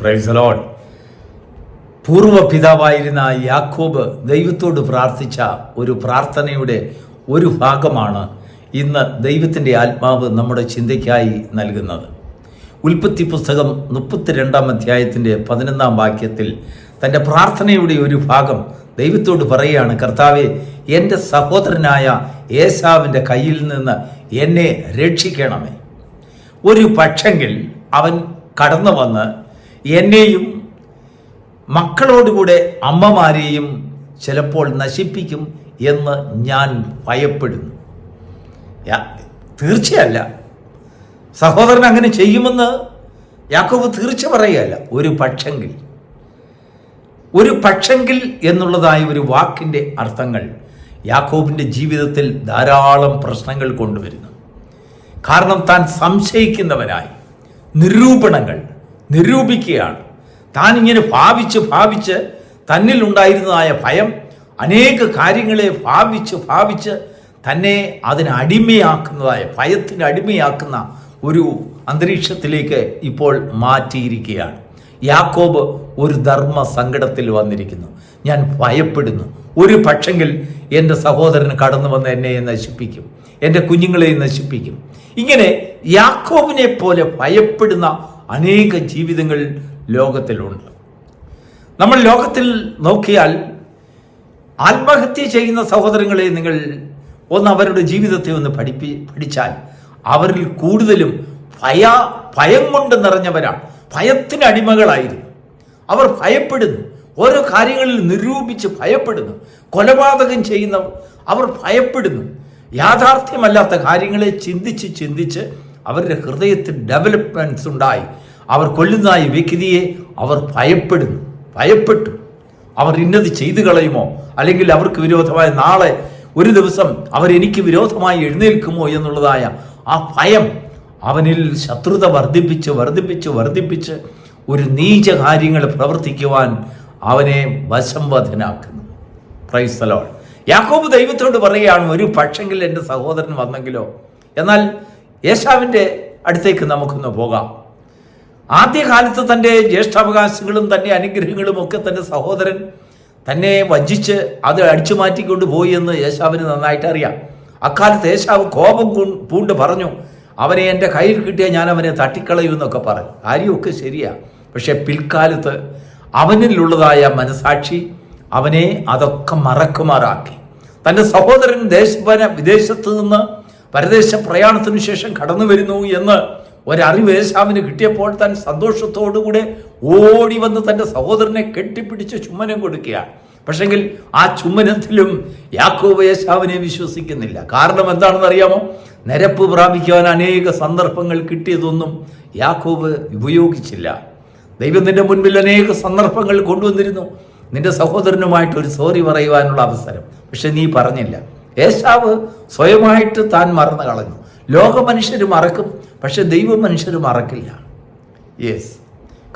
പ്രൈസലോൺ പൂർവ പിതാവായിരുന്ന യാക്കോബ് ദൈവത്തോട് പ്രാർത്ഥിച്ച ഒരു പ്രാർത്ഥനയുടെ ഒരു ഭാഗമാണ് ഇന്ന് ദൈവത്തിന്റെ ആത്മാവ് നമ്മുടെ ചിന്തയ്ക്കായി നൽകുന്നത്. ഉൽപ്പത്തി പുസ്തകം മുപ്പത്തിരണ്ടാം അധ്യായത്തിന്റെ പതിനൊന്നാം വാക്യത്തിൽ തന്റെ പ്രാർത്ഥനയുടെ ഒരു ഭാഗം ദൈവത്തോട് പറയുകയാണ് കർത്താവെ എന്റെ സഹോദരനായ ഏസാവിന്റെ കയ്യിൽ നിന്ന് എന്നെ രക്ഷിക്കണമേ. ഒരു പക്ഷെങ്കിൽ അവൻ കടന്നു വന്ന് എന്നെയും മക്കളോടുകൂടെ അമ്മമാരെയും ചിലപ്പോൾ നശിപ്പിക്കും എന്ന് ഞാൻ ഭയപ്പെടുന്നു. തീർച്ചയല്ല. സഹോദരൻ അങ്ങനെ ചെയ്യുമെന്ന് യാക്കോബ് തീർച്ച പറയുകയല്ല. ഒരു പക്ഷെങ്കിൽ. ഒരു പക്ഷെങ്കിൽ എന്നുള്ളതായ ഒരു വാക്കിന്റെ അർത്ഥങ്ങൾ യാക്കോബിന്റെ ജീവിതത്തിൽ ധാരാളം പ്രശ്നങ്ങൾ കൊണ്ടുവരുന്നു. കാരണം താൻ സംശയിക്കുന്നവനായി. നിരൂപണങ്ങൾ. നിരൂപിക്കുകയാണ്. താൻ ഇങ്ങനെ ഭാവിച്ച് ഭാവിച്ച് തന്നിൽ ഉണ്ടായിരുന്നതായ ഭയം അനേക കാര്യങ്ങളെ ഭാവിച്ച് ഭാവിച്ച് തന്നെ അതിന് അടിമയാക്കുന്നതായ ഭയത്തിന് അടിമയാക്കുന്ന ഒരു അന്തരീക്ഷത്തിലേക്ക് ഇപ്പോൾ മാറ്റിയിരിക്കുകയാണ്. യാക്കോബ് ഒരു ധർമ്മ സങ്കടത്തിൽ വന്നിരിക്കുന്നു. ഞാൻ ഭയപ്പെടുന്നു. ഒരു പക്ഷെങ്കിൽ എന്റെ സഹോദരൻ കടന്നു വന്ന് എന്നെ നശിപ്പിക്കും. എന്റെ കുഞ്ഞുങ്ങളെ നശിപ്പിക്കും. ഇങ്ങനെ യാക്കോബിനെ പോലെ ഭയപ്പെടുന്ന അനേക ജീവിതങ്ങൾ ലോകത്തിലുണ്ട്. നമ്മൾ ലോകത്തിൽ നോക്കിയാൽ ആത്മഹത്യ ചെയ്യുന്ന സഹോദരങ്ങളെ നിങ്ങൾ ഒന്ന് അവരുടെ ജീവിതത്തെ ഒന്ന് പഠിപ്പി പഠിച്ചാൽ അവരിൽ കൂടുതലും ഭയ ഭയം കൊണ്ട് നിറഞ്ഞവരാണ്. ഭയത്തിന് അടിമകളായിരുന്നു. അവർ ഭയപ്പെടുന്നു. ഓരോ കാര്യങ്ങളിൽ നിരൂപിച്ച് ഭയപ്പെടുന്നു. കൊലപാതകം ചെയ്യുന്നവർ അവർ ഭയപ്പെടുന്നു. യാഥാർത്ഥ്യമല്ലാത്ത കാര്യങ്ങളെ ചിന്തിച്ച് ചിന്തിച്ച് അവരുടെ ഹൃദയത്തിൽ ഡെവലപ്മെന്റ്സ് ഉണ്ടായി. അവർ കൊല്ലുന്നതായ വ്യക്തിയെ അവർ ഭയപ്പെടുന്നു. ഭയപ്പെട്ടു. അവർ ഇന്നത് ചെയ്തു കളയുമോ? അല്ലെങ്കിൽ അവർക്ക് വിരോധമായ നാളെ ഒരു ദിവസം അവർ എനിക്ക് വിരോധമായി എഴുന്നേൽക്കുമോ എന്നുള്ളതായ ആ ഭയം അവനിൽ ശത്രുത വർദ്ധിപ്പിച്ച് വർദ്ധിപ്പിച്ച് വർദ്ധിപ്പിച്ച് ഒരു നീച കാര്യങ്ങൾ പ്രവർത്തിക്കുവാൻ അവനെ വശംവധനാക്കുന്നു ക്രൈസ്തലോൾ യാക്കോബ് ദൈവത്തോട് പറയുകയാണ് ഒരു പക്ഷെങ്കിൽ എന്റെ സഹോദരൻ വന്നെങ്കിലോ? എന്നാൽ യേശാവിന്റെ അടുത്തേക്ക് നമുക്കൊന്ന് പോകാം. ആദ്യകാലത്ത് തന്റെ ജ്യേഷ്ഠാവകാശങ്ങളും തന്റെ അനുഗ്രഹങ്ങളും ഒക്കെ തന്റെ സഹോദരൻ തന്നെ വഞ്ചിച്ച് അത് അടിച്ചു മാറ്റിക്കൊണ്ട് പോയി എന്ന് യേശാവിന് നന്നായിട്ട് അറിയാം. അക്കാലത്ത് യേശാവ് കോപം പൂണ്ട് പറഞ്ഞു അവനെ എന്റെ കയ്യിൽ കിട്ടിയാൽ ഞാൻ അവനെ തട്ടിക്കളയൂ എന്നൊക്കെ പറഞ്ഞു. കാര്യമൊക്കെ ശരിയാ. പക്ഷെ പിൽക്കാലത്ത് അവനിലുള്ളതായ മനസാക്ഷി അവനെ അതൊക്കെ മറക്കുമാറാക്കി. തന്റെ സഹോദരൻ ദേശ വിദേശത്ത് നിന്ന് പരദേശ പ്രയാണത്തിനു ശേഷം കടന്നു വരുന്നു എന്ന് ഒരറിവ് യേശാവിന് കിട്ടിയപ്പോൾ താൻ സന്തോഷത്തോടുകൂടെ ഓടി വന്ന് തന്റെ സഹോദരനെ കെട്ടിപ്പിടിച്ച് ചുമ്മനം കൊടുക്കുകയാണ്. പക്ഷെങ്കിൽ ആ ചുമ്മനത്തിലും യാക്കോബ് യേശാവിനെ വിശ്വസിക്കുന്നില്ല. കാരണം എന്താണെന്ന് അറിയാമോ നിരപ്പ് പ്രാപിക്കുവാൻ അനേക സന്ദർഭങ്ങൾ കിട്ടിയതൊന്നും യാക്കോബ് ഉപയോഗിച്ചില്ല. ദൈവം നിന്റെ മുൻപിൽ അനേക സന്ദർഭങ്ങൾ കൊണ്ടുവന്നിരുന്നു. നിന്റെ സഹോദരനുമായിട്ട് ഒരു സോറി പറയുവാനുള്ള അവസരം. പക്ഷെ നീ പറഞ്ഞില്ല. ഏശാവ് സ്വയമായിട്ട് താൻ മറന്നു കളഞ്ഞു. ലോക മനുഷ്യർ മറക്കും പക്ഷെ ദൈവ മനുഷ്യർ മറക്കില്ല. യെസ്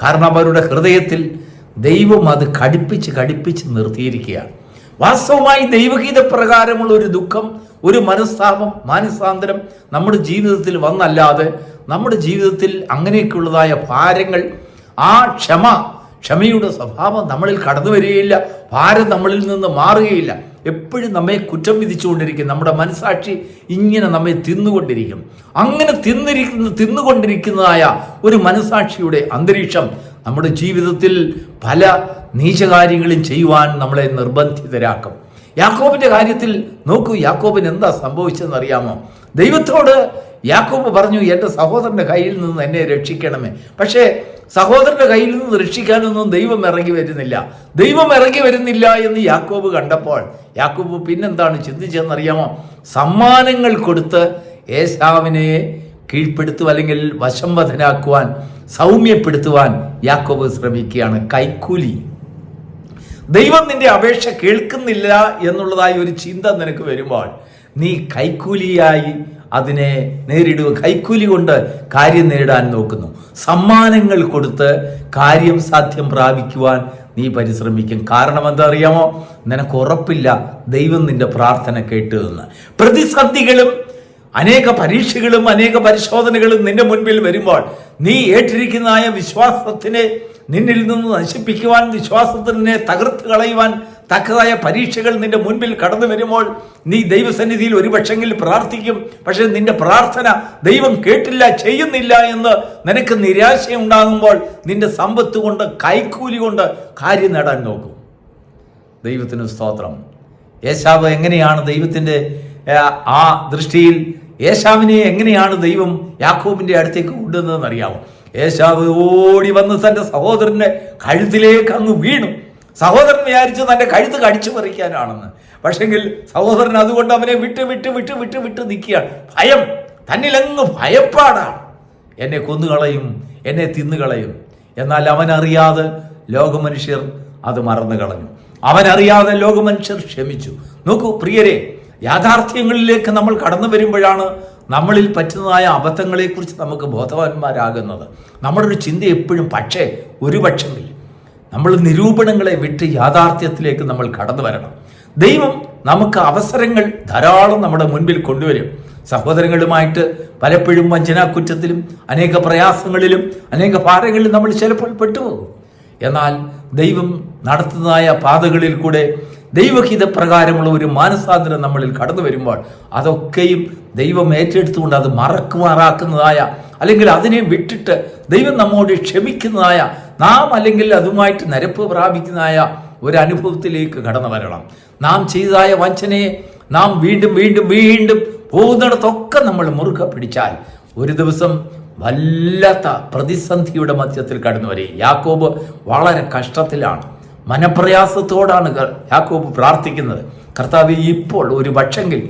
കാരണം അവരുടെ ഹൃദയത്തിൽ ദൈവം അത് കടിപ്പിച്ച് കടിപ്പിച്ച് നിർത്തിയിരിക്കുകയാണ്. വാസ്തവമായി ദൈവഗീത പ്രകാരമുള്ള ഒരു ദുഃഖം ഒരു മനസ്താപം മാനസാന്തരം നമ്മുടെ ജീവിതത്തിൽ വന്നല്ലാതെ നമ്മുടെ ജീവിതത്തിൽ അങ്ങനെയൊക്കെയുള്ളതായ ഭാരങ്ങൾ ആ ക്ഷമ ക്ഷമയുടെ സ്വഭാവം നമ്മളിൽ കടന്നു വരികയില്ല. ഭാരം നമ്മളിൽ നിന്ന് മാറുകയില്ല. എപ്പോഴും നമ്മെ കുറ്റം വിധിച്ചുകൊണ്ടിരിക്കും. നമ്മുടെ മനസാക്ഷി ഇങ്ങനെ നമ്മെ തിന്നുകൊണ്ടിരിക്കും. അങ്ങനെ തിന്നിരിക്കുന്ന തിന്നുകൊണ്ടിരിക്കുന്നതായ ഒരു മനസാക്ഷിയുടെ അന്തരീക്ഷം നമ്മുടെ ജീവിതത്തിൽ പല നീചകാര്യങ്ങളും ചെയ്യുവാൻ നമ്മളെ നിർബന്ധിതരാക്കും. യാക്കോബിന്റെ കാര്യത്തിൽ നോക്കൂ യാക്കോബിന് എന്താ സംഭവിച്ചതെന്ന് അറിയാമോ? ദൈവത്തോട് യാക്കോബ് പറഞ്ഞു എന്റെ സഹോദരന്റെ കയ്യിൽ നിന്ന് എന്നെ രക്ഷിക്കണമേ. പക്ഷേ സഹോദരന്റെ കയ്യിൽ നിന്ന് രക്ഷിക്കാനൊന്നും ദൈവം ഇറങ്ങി വരുന്നില്ല. ദൈവം ഇറങ്ങി വരുന്നില്ല എന്ന് യാക്കോബ് കണ്ടപ്പോൾ യാക്കോബ് പിന്നെന്താണ് ചിന്തിച്ചതെന്നറിയാമോ? സമ്മാനങ്ങൾ കൊടുത്ത് ഏശാവിനെ കീഴ്പ്പെടുത്തുക അല്ലെങ്കിൽ വശംവധനാക്കുവാൻ സൗമ്യപ്പെടുത്തുവാൻ യാക്കോബ് ശ്രമിക്കുകയാണ്. കൈക്കൂലി. ദൈവം നിന്റെ അപേക്ഷ കേൾക്കുന്നില്ല എന്നുള്ളതായി ഒരു ചിന്ത നിനക്ക് വരുമ്പോൾ നീ കൈക്കൂലിയായി അതിനെ നേരിടുക. കൈക്കൂലി കൊണ്ട് കാര്യം നേടാൻ നോക്കുന്നു. സമ്മാനങ്ങൾ കൊടുത്ത് കാര്യം സാധ്യം പ്രാപിക്കുവാൻ നീ പരിശ്രമിക്കും. കാരണം എന്താ അറിയാമോ നിനക്ക് ഉറപ്പില്ല ദൈവം നിന്റെ പ്രാർത്ഥന കേട്ടു എന്ന്. പ്രതിസന്ധികളും അനേക പരീക്ഷകളും അനേക പരിശോധനകളും നിന്റെ മുൻപിൽ വരുമ്പോൾ നീ ഏറ്റിരിക്കുന്നതായ വിശ്വാസത്തിനെ നിന്നിൽ നിന്ന് നശിപ്പിക്കുവാൻ വിശ്വാസത്തിനെ തകർത്ത് കളയുവാൻ തക്കതായ പരീക്ഷകൾ നിന്റെ മുൻപിൽ കടന്നു വരുമ്പോൾ നീ ദൈവസന്നിധിയിൽ ഒരുപക്ഷെങ്കിൽ പ്രാർത്ഥിക്കും. പക്ഷെ നിന്റെ പ്രാർത്ഥന ദൈവം കേട്ടില്ല ചെയ്യുന്നില്ല എന്ന് നിനക്ക് നിരാശയുണ്ടാകുമ്പോൾ നിന്റെ സമ്പത്ത് കൊണ്ട് കൈക്കൂലി കൊണ്ട് കാര്യം നേടാൻ നോക്കും. ദൈവത്തിന് സ്തോത്രം. യേശാവ് എങ്ങനെയാണ് ദൈവത്തിന്റെ ആ, ദൃഷ്ടിയിൽ യേശാവിനെ എങ്ങനെയാണ് ദൈവം യാക്കോബിന്റെ അടുത്തേക്ക് കൊണ്ടുവന്നതെന്ന് അറിയാമോ യേശാവ് ഓടി വന്ന് തന്റെ സഹോദരന്റെ കഴുത്തിലേക്ക് അങ്ങ് വീണു. സഹോദരൻ വിചാരിച്ചു തന്റെ കഴുത്ത് കടിച്ചു പറിക്കാനാണെന്ന്. പക്ഷെങ്കിൽ സഹോദരൻ അതുകൊണ്ട് അവനെ വിട്ട് വിട്ട് വിട്ട് വിട്ട് വിട്ട് നിൽക്കുകയാണ്. ഭയം. തന്നിലങ്ങ് ഭയപ്പാടാണ് എന്നെ കൊന്നുകളയും എന്നെ തിന്നുകളയും. എന്നാൽ അവനറിയാതെ ലോകമനുഷ്യർ അത് മറന്നു കളഞ്ഞു അവനറിയാതെ ലോകമനുഷ്യർ ക്ഷമിച്ചു. നോക്കൂ പ്രിയരെ യാഥാർത്ഥ്യങ്ങളിലേക്ക് നമ്മൾ കടന്നു വരുമ്പോഴാണ് നമ്മളിൽ പറ്റുന്നതായ അബദ്ധങ്ങളെക്കുറിച്ച് നമുക്ക് ബോധവാന്മാരാകുന്നത്. നമ്മുടെ ഒരു ചിന്ത എപ്പോഴും പക്ഷേ ഒരു പക്ഷെങ്കിൽ നമ്മൾ നിരൂപണങ്ങളെ വിട്ട് യാഥാർത്ഥ്യത്തിലേക്ക് നമ്മൾ കടന്നു വരണം. ദൈവം നമുക്ക് അവസരങ്ങൾ ധാരാളം നമ്മുടെ മുൻപിൽ കൊണ്ടുവരും. സഹോദരങ്ങളുമായിട്ട് പലപ്പോഴും വഞ്ചനാക്കുറ്റത്തിലും അനേക പ്രയാസങ്ങളിലും അനേക ഭാരങ്ങളിലും നമ്മൾ ചിലപ്പോൾ പെട്ടുപോകും. എന്നാൽ ദൈവം നടത്തുന്നതായ പാതകളിൽ കൂടെ ദൈവഹിത പ്രകാരമുള്ള ഒരു മാനസാന്തരം നമ്മളിൽ കടന്നു വരുമ്പോൾ അതൊക്കെയും ദൈവം ഏറ്റെടുത്തുകൊണ്ട് അത് മറക്കുമാറാക്കുന്നതായ അല്ലെങ്കിൽ അതിനെ വിട്ടിട്ട് ദൈവം നമ്മോട് ക്ഷമിക്കുന്നതായ നാം അല്ലെങ്കിൽ അതുമായിട്ട് നിരപ്പ് പ്രാപിക്കുന്നതായ ഒരു അനുഭവത്തിലേക്ക് കടന്നു വരണം. നാം ചെയ്തതായ വഞ്ചനയെ നാം വീണ്ടും വീണ്ടും വീണ്ടും പോകുന്നിടത്തൊക്കെ നമ്മൾ മുറുക്ക പിടിച്ചാൽ ഒരു ദിവസം വല്ലാത്ത പ്രതിസന്ധിയുടെ മധ്യത്തിൽ കടന്നു വരും യാക്കോബ് വളരെ കഷ്ടത്തിലാണ്. മനപ്രയാസത്തോടാണ് യാക്കോബ് പ്രാർത്ഥിക്കുന്നത്. കർത്താവ് ഇപ്പോൾ ഒരു പക്ഷെങ്കിൽ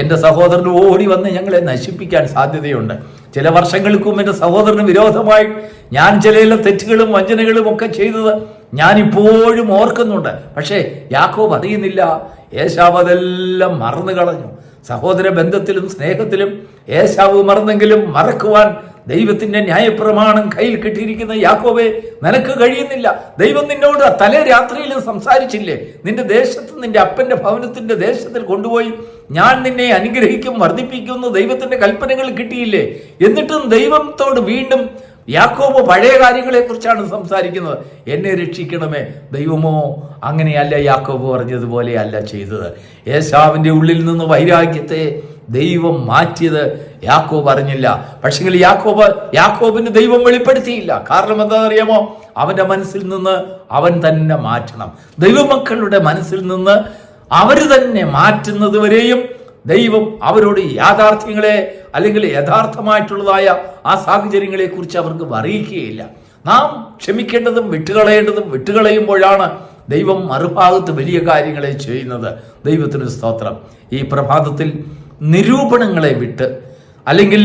എന്റെ സഹോദരൻ ഓടി വന്ന് ഞങ്ങളെ നശിപ്പിക്കാൻ സാധ്യതയുണ്ട്. ചില വർഷങ്ങൾക്കും എന്റെ സഹോദരന് വിരോധമായി ഞാൻ ചില തെറ്റുകളും വഞ്ചനകളും ഒക്കെ ചെയ്തത് ഞാൻ ഇപ്പോഴും ഓർക്കുന്നുണ്ട്. പക്ഷേ യാക്കോബ് അറിയുന്നില്ല. യേശാവ് അതെല്ലാം മറന്നു കളഞ്ഞു സഹോദര ബന്ധത്തിലും സ്നേഹത്തിലും ഏശാവ് മറന്നെങ്കിലും മറക്കുവാൻ ദൈവത്തിന്റെ ന്യായപ്രമാണം കയ്യിൽ കിട്ടിയിരിക്കുന്ന യാക്കോബെ നിനക്ക് കഴിയുന്നില്ല. ദൈവം നിന്നോട് തലേ രാത്രിയിലും സംസാരിച്ചില്ലേ? നിന്റെ ദേശത്ത് നിന്റെ അപ്പന്റെ ഭവനത്തിന്റെ ദേശത്തിൽ കൊണ്ടുപോയി ഞാൻ നിന്നെ അനുഗ്രഹിക്കും വർദ്ധിപ്പിക്കുമെന്ന് ദൈവത്തിന്റെ കൽപ്പനകൾ കിട്ടിയില്ലേ? എന്നിട്ടും ദൈവത്തോട് വീണ്ടും യാക്കോബ് പഴയ കാര്യങ്ങളെക്കുറിച്ചാണ് സംസാരിക്കുന്നത്. എന്നെ രക്ഷിക്കണമേ. ദൈവമോ അങ്ങനെയല്ല യാക്കോബ് പറഞ്ഞതുപോലെയല്ല ചെയ്തത്. യേശാവിന്റെ ഉള്ളിൽ നിന്ന് വൈരാഗ്യത്തെ ദൈവം മാറ്റിയത് യാക്കോബ് അറിഞ്ഞില്ല. പക്ഷെങ്കിൽ യാക്കോബ് യാക്കോബിന് ദൈവം വെളിപ്പെടുത്തിയില്ല. കാരണം എന്താണെന്നറിയാമോ? അവന്റെ മനസ്സിൽ നിന്ന് അവൻ തന്നെ മാറ്റണം. ദൈവമക്കളുടെ മനസ്സിൽ നിന്ന് അവർ തന്നെ മാറ്റുന്നത് വരെയും ദൈവം അവരോട് യാഥാർത്ഥ്യങ്ങളെ അല്ലെങ്കിൽ യഥാർത്ഥമായിട്ടുള്ളതായ ആ സാഹചര്യങ്ങളെ കുറിച്ച് അവർക്ക് അറിയിക്കുകയില്ല. നാം ക്ഷമിക്കേണ്ടതും വിട്ടുകളയേണ്ടതും വിട്ടുകളയുമ്പോഴാണ് ദൈവം മറുഭാഗത്ത് വലിയ കാര്യങ്ങളെ ചെയ്യുന്നത്. ദൈവത്തിന് സ്തോത്രം. ഈ പ്രഭാതത്തിൽ നിരൂപണങ്ങളെ വിട്ട് അല്ലെങ്കിൽ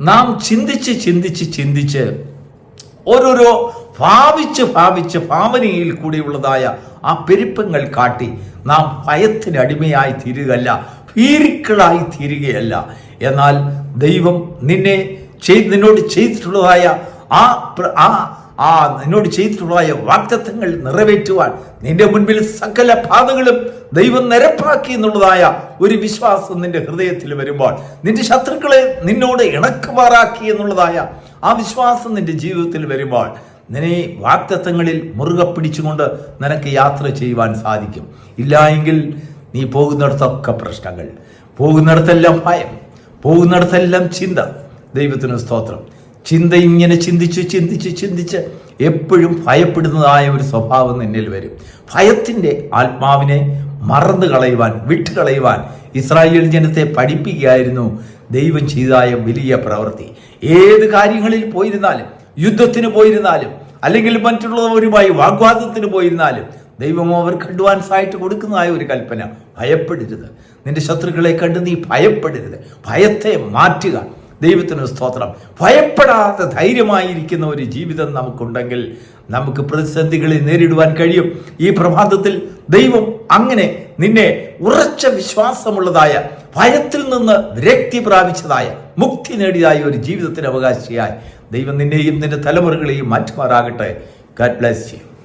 നാം ചിന്തിച്ച് ചിന്തിച്ച് ചിന്തിച്ച് ഓരോരോ ഭാവിച്ച് ഭാവിച്ച് ഭാവനയിൽ കൂടിയുള്ളതായ ആ പെരുപ്പങ്ങൾ കാട്ടി നാം ഭയത്തിന് അടിമയായി തീരുകയല്ല ഭീരുക്കളായി തീരുകയല്ല. എന്നാൽ ദൈവം നിന്നെ ചെയ് നിന്നോട് ചെയ്തിട്ടുള്ളതായ ആ ആ ആ നിന്നോട് ചെയ്തിട്ടുള്ളതായ വാക്തത്വങ്ങൾ നിറവേറ്റുവാൻ നിന്റെ മുൻപിൽ സകല പാതകളും ദൈവം നിരപ്പാക്കി എന്നുള്ളതായ ഒരു വിശ്വാസം നിന്റെ ഹൃദയത്തിൽ വരുമ്പോൾ നിന്റെ ശത്രുക്കളെ നിന്നോട് ഇണക്കുമാറാക്കി എന്നുള്ളതായ ആ വിശ്വാസം നിന്റെ ജീവിതത്തിൽ വരുമ്പോൾ നിന്നെ വാക്തത്വങ്ങളിൽ മുറുകെ പിടിച്ചുകൊണ്ട് നിനക്ക് യാത്ര ചെയ്യുവാൻ സാധിക്കും. ഇല്ല എങ്കിൽ നീ പോകുന്നിടത്തൊക്കെ പ്രശ്നങ്ങൾ പോകുന്നിടത്തെല്ലാം ഭയം പോകുന്നിടത്തെല്ലാം ചിന്ത. ദൈവത്തിന് സ്തോത്രം. ചിന്ത ഇങ്ങനെ ചിന്തിച്ച് ചിന്തിച്ച് ചിന്തിച്ച് എപ്പോഴും ഭയപ്പെടുന്നതായ ഒരു സ്വഭാവം നിന്നിൽ വരും. ഭയത്തിന്റെ ആത്മാവിനെ മറന്നു കളയുവാൻ വിട്ടുകളയുവാൻ ഇസ്രായേൽ ജനത്തെ പഠിപ്പിക്കുകയായിരുന്നു ദൈവം ചെയ്തായ വലിയ പ്രവൃത്തി. ഏത് കാര്യങ്ങളിൽ പോയിരുന്നാലും യുദ്ധത്തിന് പോയിരുന്നാലും അല്ലെങ്കിൽ മറ്റുള്ളവരുമായി വാഗ്വാദത്തിന് പോയിരുന്നാലും ദൈവം അവർക്ക് അഡ്വാൻസ് ആയിട്ട് കൊടുക്കുന്നതായ ഒരു കൽപ്പന. ഭയപ്പെടരുത്. നിന്റെ ശത്രുക്കളെ കണ്ട് നീ ഭയപ്പെടരുത്. ഭയത്തെ മാറ്റുക. ദൈവത്തിന് സ്തോത്രം. ഭയപ്പെടാത്ത ധൈര്യമായിരിക്കുന്ന ഒരു ജീവിതം നമുക്കുണ്ടെങ്കിൽ നമുക്ക് പ്രതിസന്ധികളെ നേരിടുവാൻ കഴിയും. ഈ പ്രഭാതത്തിൽ ദൈവം അങ്ങനെ നിന്നെ ഉറച്ച വിശ്വാസമുള്ളതായ ഭയത്തിൽ നിന്ന് വിരക്തി പ്രാപിച്ചതായ മുക്തി നേടിയതായ ഒരു ജീവിതത്തിന് അവകാശിയായി ദൈവം നിന്നെയും നിന്റെ തലമുറകളെയും മാറ്റുമാറാകട്ടെ. God bless you